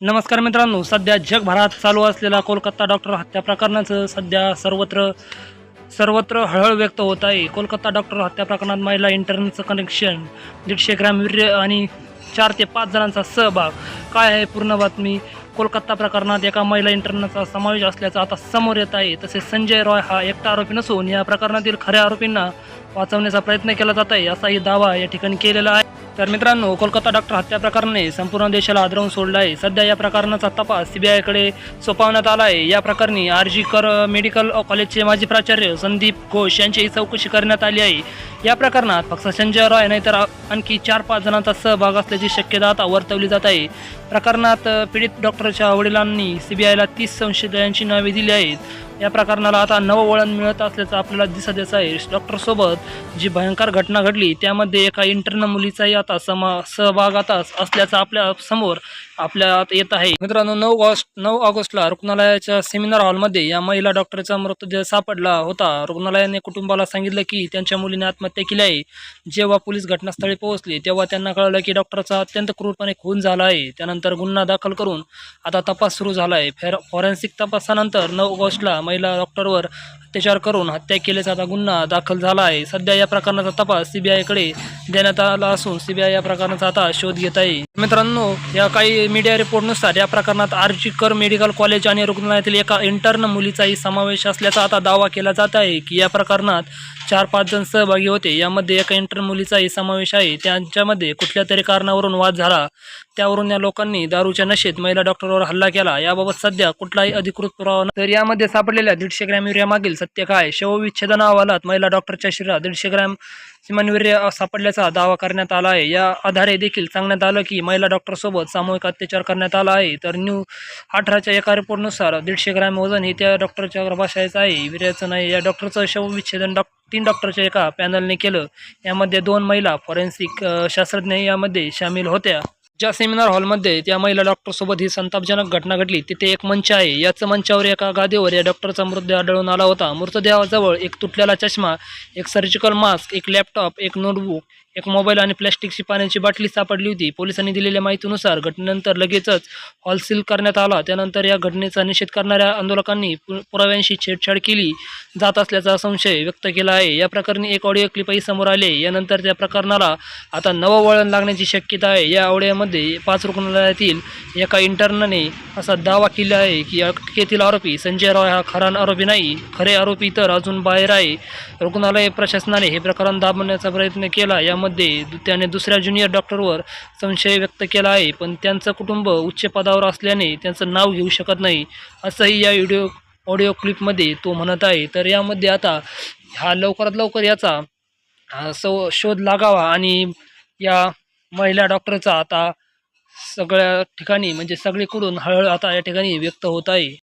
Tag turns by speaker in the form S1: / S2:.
S1: नमस्कार मित्रांनो सध्या जगभरात चालू असलेला कोलकाता डॉक्टर हत्या प्रकरणाचं सध्या सर्वत्र सर्वत्र हळहळ व्यक्त होत आहे. कोलकाता डॉक्टर हत्या प्रकरणात महिला इंटरनेटचं कनेक्शन दीडशे ग्रॅम वीर्य आणि चार ते पाच जणांचा सहभाग. काय आहे पूर्ण बातमी? कोलकाता प्रकरणात एका महिला इंटरनेटचा समावेश असल्याचं आता समोर येत आहे. तसेच संजय रॉय हा एकटा आरोपी नसून या प्रकरणातील खऱ्या आरोपींना वाचवण्याचा प्रयत्न केला जात आहे असाही दावा या ठिकाणी केलेला आहे. तर मित्रांनो कोलकाता डॉक्टर हत्या प्रकरणाने संपूर्ण देशाला आदरवून सोडलं आहे सध्या या प्रकरणाचा तपास सीबीआयकडे सोपवण्यात आला आहे या प्रकरणी आर जी कर मेडिकल कॉलेजचे माजी प्राचार्य संदीप घोष यांचीही चौकशी करण्यात आली आहे. या प्रकरणात फक्त संजय रॉय नाहीतर तर आणखी चार पाच जणांचा सहभाग असल्याची शक्यता आता वर्तवली जात आहे. प्रकरणात पीडित डॉक्टरच्या वडिलांनी सीबीआयला तीस संशयितांची नावे दिली आहेत. या प्रकरणाला आता नवं वळण मिळत असल्याचं आपल्याला दिसत येत आहे डॉक्टरसोबत जी भयंकर घटना घडली त्यामध्ये एका इंटर्न मुलीचाही आता समा सहभाग आता असल्याचं आपल्यासमोर आपल्या येत आहे. मित्रांनो नऊ ऑगस्ट नऊ ऑगस्टला रुग्णालयाच्या सेमिनार हॉलमध्ये या महिला डॉक्टरचा मृतदेह सापडला होता. रुग्णालयाने कुटुंबाला सांगितलं की त्यांच्या मुलीने आत्महत्या केली आहे. जेव्हा पोलीस घटनास्थळी पोहोचले तेव्हा त्यांना कळलं की डॉक्टरचा अत्यंत क्रूरपणे खून झाला आहे. त्यानंतर गुन्हा दाखल करून आता तपास सुरू झाला आहे. फेर फॉरेन्सिक तपासानंतर नऊ ऑगस्टला महिला डॉक्टरवर अत्याचार करून हत्या केल्याचा आता गुन्हा दाखल झाला आहे. सध्या या प्रकरणाचा तपास सीबीआयकडे देण्यात आला असून सीबीआय या प्रकरणाचा आता शोध घेत आहे. मित्रांनो या काही मीडिया रिपोर्टनुसार या प्रकरणात आरजी कर मेडिकल कॉलेज आणि रुग्णालयातील एका इंटर्न मुलीचाही समावेश असल्याचा आता दावा केला जात आहे की या प्रकरणात चार पाच जण सहभागी होते. यामध्ये एका इंटर्न मुलीचाही समावेश आहे. त्यांच्यामध्ये कुठल्या तरी कारणावरून वाद झाला. त्यावरून या लोकांनी दारूच्या नशेत महिला डॉक्टरवर हल्ला केला. याबाबत सध्या कुठलाही अधिकृत पुरावा तर यामध्ये सापडलेल्या दीडशे ग्रॅम युरिया मागील सत्य काय? शवविच्छेदन अहवालात महिला डॉक्टरच्या शरीरात दीडशे ग्रॅम सिमनवीर्य सापडल्याचा दावा करण्यात आला आहे. या आधारे देखील सांगण्यात आलं की महिला डॉक्टरसोबत सामूहिक अत्याचार करण्यात आला आहे. तर न्यू अठराच्या एका रिपोर्टनुसार दीडशे ग्रॅम वजन हे त्या डॉक्टरच्या गर्भाशयाचं आहे. वीर्याचं नाही. या डॉक्टरचं शवविच्छेदन डॉक्टर तीन डॉक्टरच्या एका पॅनलने केलं. यामध्ये दोन महिला फॉरेन्सिक शास्त्रज्ञ यामध्ये सामील होत्या. ज्या सेमिनार हॉलमध्ये त्या महिला डॉक्टरसोबत ही संतापजनक घटना घडली तिथे एक मंच आहे. याच मंचावर एका गादीवर या डॉक्टरचा मृतदेह आढळून आला होता. मृतदेहाजवळ एक तुटलेला चष्मा एक सर्जिकल मास्क एक लॅपटॉप एक नोटबुक एक मोबाईल आणि प्लॅस्टिकची पाण्याची बाटली सापडली होती. पोलिसांनी दिलेल्या माहितीनुसार घटनेनंतर लगेचच हॉल सील करण्यात आला. त्यानंतर या घटनेचा निषेध करणाऱ्या आंदोलकांनी पु- पुराव्यांशी छेडछाड केली. जात असल्याचा संशय व्यक्त केला आहे. या प्रकरणी एक ऑडिओ क्लिपही समोर आले. यानंतर त्या प्रकरणाला आता नवं वळण लागण्याची शक्यता आहे. या ऑडिओमध्ये पाच रुग्णालयातील एका इंटर्नने असा दावा केला आहे की अटकेतील आरोपी संजय रॉय हा खरा आरोपी नाही. खरे आरोपी तर अजून बाहेर आहे. रुग्णालय प्रशासनाने हे प्रकरण दाबण्याचा प्रयत्न केला. यामध्ये दु- त्याने दुसऱ्या ज्युनियर डॉक्टरवर संशय व्यक्त केला आहे. पण त्यांचं कुटुंब उच्च पदावर असल्याने त्यांचं नाव घेऊ शकत नाही असंही या व्हिडिओ ऑडिओ क्लिपमध्ये तो म्हणत आहे. तर यामध्ये आता हा लवकरात लवकर याचा सो शोध लागावा आणि या महिला डॉक्टरचा आता सगळ्या ठिकाणी म्हणजे सगळीकडून हळहळ आता या ठिकाणी व्यक्त होत आहे.